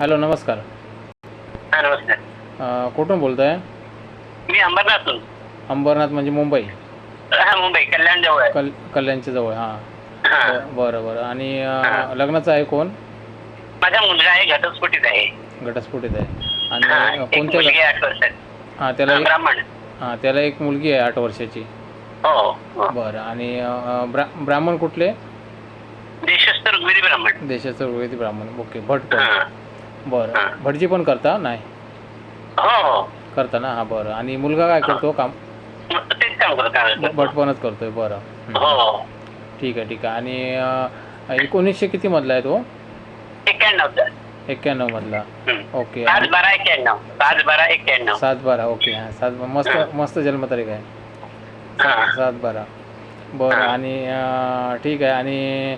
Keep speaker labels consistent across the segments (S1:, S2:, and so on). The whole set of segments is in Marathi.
S1: हॅलो नमस्कार.
S2: हा नमस्कार.
S1: अ, कुठून बोलताय?
S2: मी अंबरनाथून
S1: अंबरनाथ म्हणजे मुंबई.
S2: हा मुंबई कल्याण जवळ
S1: कल कल्याणच्या जवळ हां.
S2: हा.
S1: बरं बरं. आणि अ, लग्नाचं आहे कोण?
S2: माझा मुलगा आहे घटस्फोटीत आहे.
S1: घटस्फोटीत आहे.
S2: हा
S1: आणि
S2: एक
S1: कोणत्या
S2: मुलगी आहे आठ वर्षात
S1: हां त्याला
S2: हा,
S1: एक
S2: ब्राह्मण.
S1: हां त्याला एक मुलगी आहे आठ वर्षाची.
S2: हो हो.
S1: बरं. आणि अ, ब्रा ब्राह्मण कुठले?
S2: देशस्थ ऋग्वेदी ब्राह्मण.
S1: देशाचं वेदी ब्राह्मण. ओके भट पण
S2: हा.
S1: बरं. भटजी पण करता? नाही.
S2: हो हो.
S1: करता ना? हां बरं. आणि मुलगा काय करतो? काम?
S2: मग तेच काम करत आहे.
S1: भट पणच करतोय बरं. हं.
S2: हो.
S1: ठीक आहे ठीक आहे. आणि अ, एकोणीसशे किती मधला आहे तो? एक्क्याण्णव मधला. ओके.
S2: पाच बारा एक्क्याण्णव पाच बारा एक्क्याण्णव
S1: सात बारा ओके. हां सात मस्त मस्त जन्मतारीख आहे.
S2: हा.
S1: सात बारा. बरं
S2: हां.
S1: आणि अं, ठीक आहे. आणि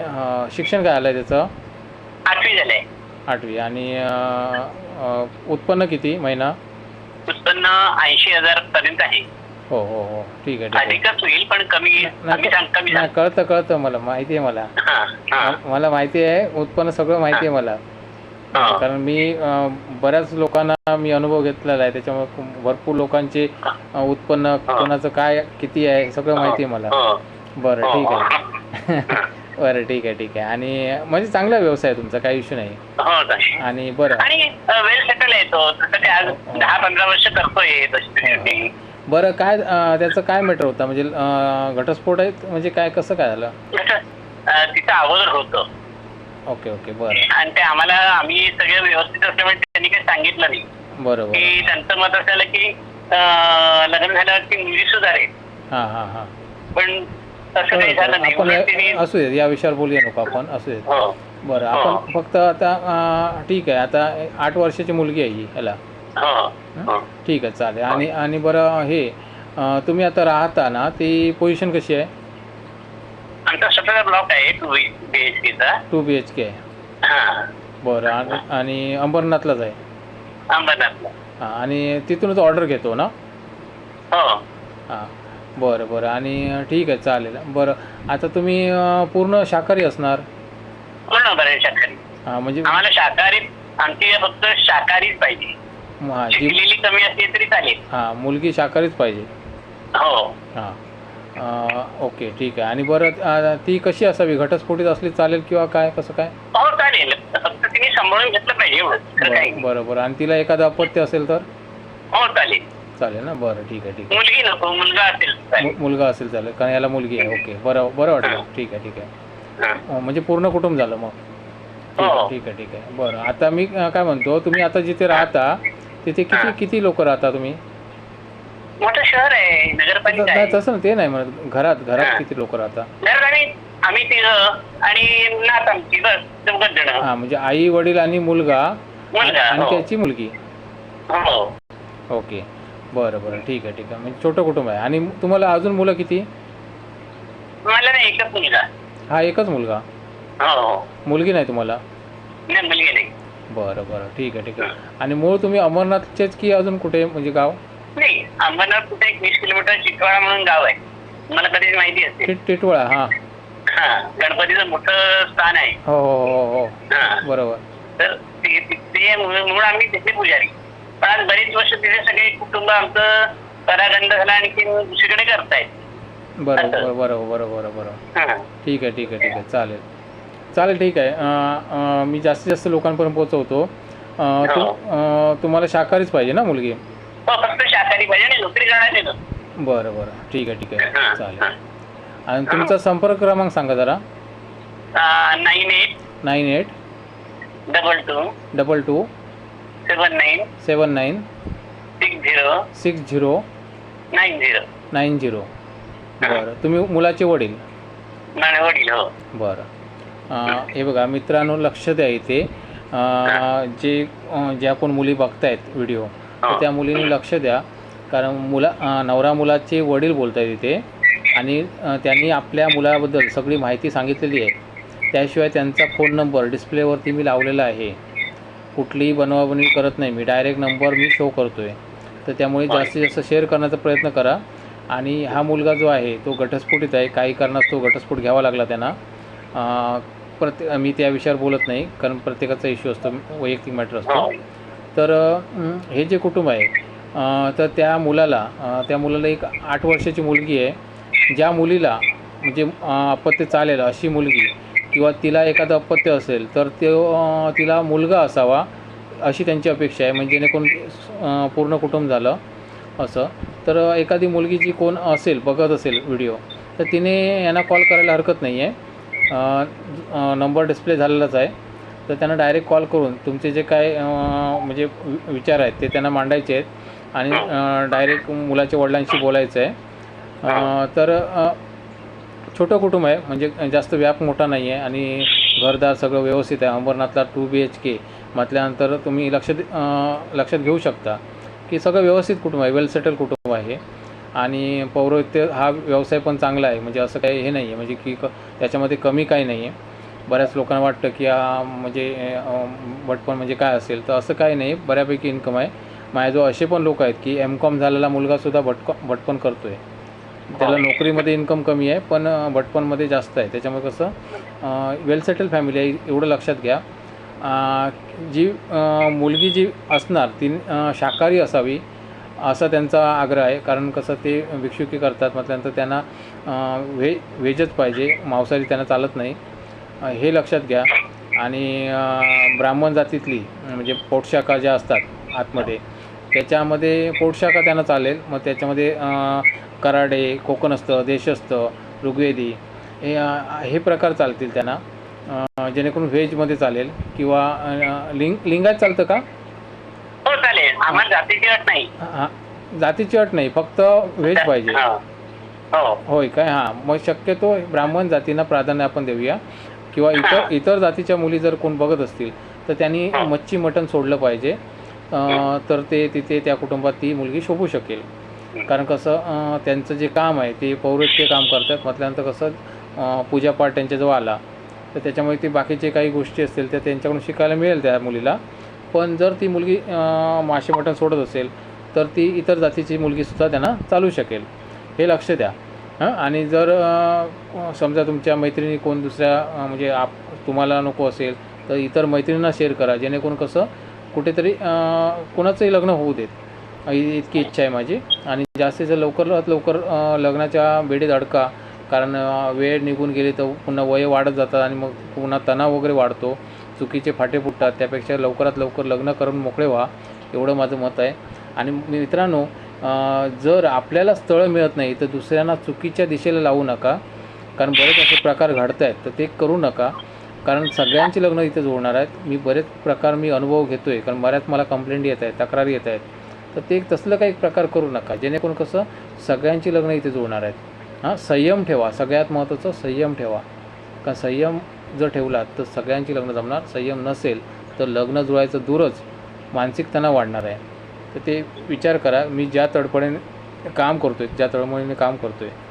S1: अं, शिक्षण काय आलं आहे त्याचं?
S2: आठवी झालंय.
S1: आठवी. आणि उत्पन्न किती महिना?
S2: उत्पन्न ऐंशी हजार पर्यंत आहे.
S1: हो हो हो. ठीक आहे ठीक आहे.
S2: अधिकच होईल पण कमी
S1: नाही कळतं कळतं मला. माहिती आहे मला.
S2: हा हा.
S1: मला माहिती आहे उत्पन्न सगळं माहिती आहे मला.
S2: हा.
S1: कारण मी बऱ्याच लोकांना मी अनुभव घेतलेला आहे. त्याच्यामुळे भरपूर लोकांचे उत्पन्न कोणाचं काय किती आहे हे सगळं माहिती आहे मला.
S2: हो.
S1: बरं
S2: हो,
S1: ठीक
S2: हो.
S1: आहे बरं ठीक आहे ठीक आहे. आणि म्हणजे चांगला व्यवसाय आहे तुमचा काही इश्यू नाही.
S2: हो
S1: आणि बरं.
S2: आणि वेल सेटल आहे तो. तसं ते आज. दहा पंधरा वर्ष करतोय तशी shooting.
S1: बरं काय अं, त्याचं काय मॅटर होता? म्हणजे अं, घटस्फोट आहे म्हणजे काय कसं काय झालं?
S2: अं, तिचं अगोदर होतं.
S1: ओके ओके बरं.
S2: आणि ते आम्हाला आम्ही सगळं व्यवस्थित असल्यामुळे त्यांनी काही सांगितलं नाही.
S1: बरं बरं.
S2: की त्यांचं मत असं आलं की अं, लग्न झाल्यावरती मुलगी सुधारेल.
S1: हां हां हां.
S2: पण तसं काही झालं नाही.
S1: आपण
S2: म्हणून त्यांनी
S1: असू देत या विषयावर बोलूया नको आपण असू देत
S2: हो.
S1: बरं
S2: हो.
S1: आपण फक्त आता अं, ठीक आहे आता आठ वर्षाची मुलगी आहे ही ह्याला
S2: हो हो?
S1: ठीक आहे चालेल. आणि आणि बरं हे अं, तुम्ही आता राहता ना ती पोझिशन कशी आहे?
S2: आमचा स्वतःचा ब्लॉक आहे two B H K
S1: two B H K आहे
S2: हा.
S1: बरं आणि आणि अंबरनाथलाच आहे?
S2: अंबरनाथला.
S1: हां आणि तिथूनच ऑर्डर घेतो ना?
S2: हो.
S1: हां. बरं बरं. आणि ठीक आहे चालेल. बरं. आता तुम्ही अं, पूर्ण शाकाहारी असणार?
S2: पूर्ण बरं शाकाहारी.
S1: हां म्हणजे
S2: आम्हाला शाकाहारी आमची फक्त शाकाहारीच पाहिजे.
S1: हां जी
S2: शिकलेली कमी असली तरी चालेल.
S1: हां मुलगी शाकाहारीच पाहिजे.
S2: हो.
S1: हां. अं, ओके ठीक आहे. आणि बरं अं, ती कशी असावी? घटस्फोटीत असली चालेल किंवा काय कसं काय?
S2: हो चालेल. फक्त तिने सांभाळून घेतलं पाहिजे एवढं.
S1: बरं बरं. आणि तिला एखादं अपत्य असेल तर?
S2: हो चालेल.
S1: चालेल ना? बरं ठीक आहे ठीक आहे.
S2: मुलगी नको मुलगा असेल. चालेल
S1: मु- मुलगा असेल चालेल कारण याला मुलगी आहे. ओके बरं बरं वाटलं. ठीक आहे ठीक आहे.
S2: हा.
S1: अं, म्हणजे पूर्ण कुटुंब झालं मग? ठीक आहे
S2: हो.
S1: ठीक आहे ठीक आहे. बरं आता मी अं, काय म्हणतो तुम्ही आता जिथे राहता तिथे किती
S2: हां.
S1: किती लोक राहता तुम्ही?
S2: मोठं शहर आहे नगरपालिका
S1: नाही
S2: आहे.
S1: तसं ना ते नाही म्हणत. घरात घरात
S2: हां.
S1: किती लोक राहता?
S2: आम्ही आम्ही तिघं आणि नात आमची बस चौघच जण
S1: हां म्हणजे आई वडील आणि मुलगा
S2: मुलगा,
S1: आणि
S2: हो.
S1: त्याची मुलगी.
S2: हो.
S1: ओके. बरं बरं. ठीक आहे ठीक आहे. म्हणजे छोटं कुटुंब आहे. आणि तुम्हाला अजून मुलं किती?
S2: मला नाही एकच मुलगा.
S1: हा एकच मुलगा?
S2: हो हो.
S1: मुलगी नाही तुम्हाला?
S2: नाही मुलगी नाही.
S1: बरं बरं. ठीक आहे ठीक आहे. आणि मूळ तुम्ही अमरनाथचेच की अजून कुठे म्हणजे गाव?
S2: नाही अंबरनाथ कुठे एक वीस किलोमीटर चितवाडा म्हणून गाव आहे. मला कधीच माहिती असते.
S1: टिट टिटवाळा हां.
S2: हा गणपतीचं मोठं स्थान आहे.
S1: हो हो हो हो.
S2: हा.
S1: बरोबर.
S2: तर ते ते- आम्ही तिथे पुजारी. पण बरीच वर्ष तिथे सगळे कुटुंब आमचं परागंड झाला आणखी दुसरीकडे करतायत.
S1: बरोबर बरोबर बरोबर बरोबर. ठीक आहे ठीक आहे ठीक आहे. चालेल. चालेल ठीक आहे. मी जास्तीत जास्त लोकांपर्यंत पोहोचवतो.
S2: हो.
S1: तुम्हाला शाकाहारीच पाहिजे ना मुलगी?
S2: हो.
S1: बरं बरं. ठीक आहे ठीक आहे. चालेल. आणि तुमचा संपर्क क्रमांक सांगा जरा.
S2: Nine eight
S1: nine eight
S2: double two
S1: double two
S2: seven nine
S1: seven nine
S2: six zero
S1: six zero
S2: nine zero.
S1: Nine zero. बरं. तुम्ही मुलाचे वडील?
S2: माझे वडील हो.
S1: बरं. अं, हे बघा मित्रांनो लक्ष द्या इथे. अं, जे अं, ज्या कोण मुली बघतायत व्हिडिओ तर त्या मुलींनी लक्ष द्या. कारण मुला अं, नवरा मुलाचे वडील बोलत आहेत इथे. आणि अं, त्यांनी आपल्या मुलाबद्दल सगळी माहिती सांगितलेली आहे. त्याशिवाय त्यांचा फोन नंबर डिस्प्लेवरती मी लावलेला आहे. कुठलीही बनवाबनवी करत नाही. मी डायरेक्ट नंबर मी शो करतो आहे तर त्यामुळे जास्तीत जास्त शेअर करण्याचा प्रयत्न करा. आणि हा मुलगा जो आहे तो घटस्फोटीत आहे. काही कारणास्तव घटस्फोट घ्यावा लागला त्यांना. प्रत्ये मी त्या विषयावर बोलत नाही. कारण प्रत्येकाचा इश्यू असतो. वैयक्तिक मॅटर असतो. तर हे जे कुटुंब आहे तर त्या मुलाला त्या मुलाला एक आठ वर्षाची मुलगी आहे. ज्या मुलीला म्हणजे अपत्य चालेल अशी मुलगी किंवा तिला एखादं अपत्य असेल तर ते तिला मुलगा असावा अशी त्यांची अपेक्षा आहे. म्हणजे जेणेकरून पूर्ण कुटुंब झालं असं. तर एखादी मुलगी जी कोण असेल बघत असेल व्हिडिओ तर तिने यांना कॉल करायला हरकत नाही आहे नंबर डिस्प्ले झालेलाच आहे. तर त्यांना डायरेक्ट कॉल करून तुमचे जे काय म्हणजे वि- विचार आहेत ते त्यांना मांडायचे आहेत. आणि डायरेक्ट मुलाच्या वडिलांशी बोलायचं आहे. तर छोटं कुटुंब आहे म्हणजे जास्त व्याप मोठा नाही आहे आणि घरदार सगळं व्यवस्थित आहे. अंबरनाथला टू बी एच के म्हटल्यानंतर तुम्ही लक्ष दे- लक्षात घेऊ शकता की सगळं व्यवस्थित कुटुंब आहे वेल सेटल कुटुंब आहे. आणि पौरोहित्य हा व्यवसाय पण चांगला आहे म्हणजे असं काही हे नाही आहे म्हणजे की क त्याच्यामध्ये कमी काही नाही आहे बऱ्याच लोकांना वाटतं की हा म्हणजे भटपण म्हणजे काय असेल तर असं काही नाही बऱ्यापैकी इन्कम आहे. माझ्याजवळ असे पण लोक आहेत की एम कॉम झालेला मुलगासुद्धा भटक भटपण करतो आहे त्याला नोकरीमध्ये इन्कम कमी आहे पण भटपणमध्ये जास्त आहे. त्याच्यामुळे कसं वेल सेटल फॅमिली आहे एवढं लक्षात घ्या. जी मुलगी जी असणार ती शाकाहारी असावी असा त्यांचा आग्रह आहे. कारण कसं ते भिक्षुकी करतात म्हटल्यानंतर त्यांना व्हे व्हेजच पाहिजे मांसाहारी त्यांना चालत नाही. हे लक्षात घ्या. आणि ब्राह्मण जातीतली म्हणजे पोटशाखा ज्या असतात आतमध्ये त्याच्यामध्ये पोटशाखा त्यांना चालेल? मग त्याच्यामध्ये कराडे कोकणस्थ देशस्थ ऋग्वेदी हे हे प्रकार चालतील त्यांना. जेणेकरून व्हेजमध्ये चालेल किंवा लिंग लिंगात चालतं का?
S2: हो चालेल. आम्हाला जातीची अट नाही.
S1: हां जातीची अट नाही फक्त व्हेज पाहिजे.
S2: हा. हो.
S1: होय काय? हां. मग शक्यतो ब्राह्मण जातींना प्राधान्य आपण देऊया. किंवा इतर इतर जातीच्या मुली जर कोण बघत असतील तर त्यांनी मच्छी मटण सोडलं पाहिजे. तर ते तिथे त्या कुटुंबात ती मुलगी शोभू शकेल. कारण कसं त्यांचं जे काम आहे ते पौरोहित्य काम करतात. म्हटल्यानंतर कसं पूजापाठ त्यांच्याजवळ आला. तर त्याच्यामुळे ती बाकीचे काही गोष्टी असतील त्या त्यांच्याकडून शिकायला मिळेल त्या मुलीला. पण जर ती मुलगी मासे मटण सोडत असेल तर ती इतर जातीची मुलगीसुद्धा त्यांना चालू शकेल. हे लक्ष द्या. हां आणि जर समजा तुमच्या मैत्रिणी कोण दुसऱ्या म्हणजे आप तुम्हाला नको असेल तर इतर मैत्रिणींना शेअर करा. जेणेकरून कसं कुठेतरी कोणाचंही लग्न होऊ देत. इतकी इच्छा आहे माझी. आणि जास्तीत लवकरात लवकर लग्नाच्या बेडीत अडका कारण वेळ निघून गेली तर पुन्हा वय वाढत जातात आणि मग पुन्हा तणाव वगैरे वाढतो. चुकीचे फाटे फुटतात. त्यापेक्षा लवकरात लवकर लग्न करून मोकळे व्हा. एवढं माझं मत आहे. आणि मित्रांनो जर आपल्याला स्थळं मिळत नाही तर दुसऱ्यांना चुकीच्या दिशेला लावू नका. कारण बरेच असे प्रकार घडत आहेत तर ते करू नका. कारण सगळ्यांची लग्न इथे जोडणार आहेत. मी बरेच प्रकार मी अनुभव घेतो आहे कारण बऱ्याच मला कंप्लेंट येत आहेत तक्रारी येत आहेत. तर ते तसलं काही प्रकार करू नका. जेणेकरून कसं सगळ्यांची लग्न इथे जोडणार आहेत. हां संयम ठेवा. सगळ्यात महत्त्वाचं संयम ठेवा. कारण संयम जर ठेवलात तर सगळ्यांची लग्न जमणार. संयम नसेल तर लग्न जुळायचं दूरच मानसिक तणाव वाढणार आहे. तर ते विचार करा. मी ज्या तडपडीने काम करतो आहे ज्या तळमळीने काम करतो आहे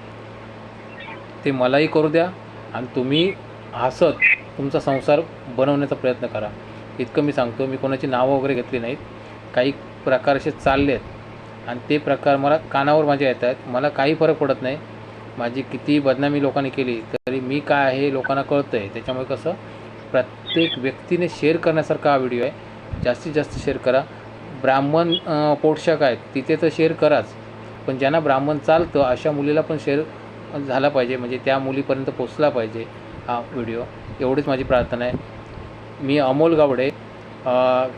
S1: ते मलाही करू द्या. आणि तुम्ही हसत तुमचा संसार बनवण्याचा प्रयत्न करा. इतकं मी सांगतो मी कोणाची नावं वगैरे घेतली नाहीत. काही प्रकार असे चालले आहेत. आणि ते प्रकार मला कानावर माझ्या येत आहेत. मला काही फरक पडत नाही. माझी किती बदनामी लोकांनी केली तरी मी काय आहे लोकांना कळतं आहे त्याच्यामुळे कसं प्रत्येक व्यक्तीने शेअर करण्यासारखा हा व्हिडिओ आहे. जास्तीत जास्त शेअर करा. ब्राह्मण पोटशाख आहेत तिथे तर शेअर कराच. पण ज्यांना ब्राह्मण चालतं अशा मुलीला पण शेअर झाला पाहिजे. म्हणजे त्या मुलीपर्यंत पोचला पाहिजे हा व्हिडिओ एवढीच माझी प्रार्थना आहे. मी अमोल गावडे अं,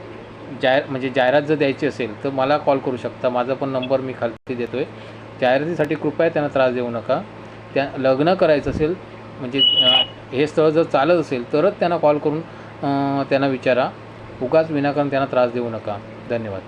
S1: जाहीर म्हणजे जाहिरात जर द्यायची असेल तर मला कॉल करू शकता. माझा पण नंबर मी खालती देतो आहे जाहिरातीसाठी कृपया त्यांना त्रास देऊ नका. त्या लग्न करायचं असेल म्हणजे हे स्थळ जर चालत असेल तरच त्यांना कॉल करून त्यांना विचारा. उगाच विनाकारण त्यांना त्रास देऊ नका. धन्यवाद.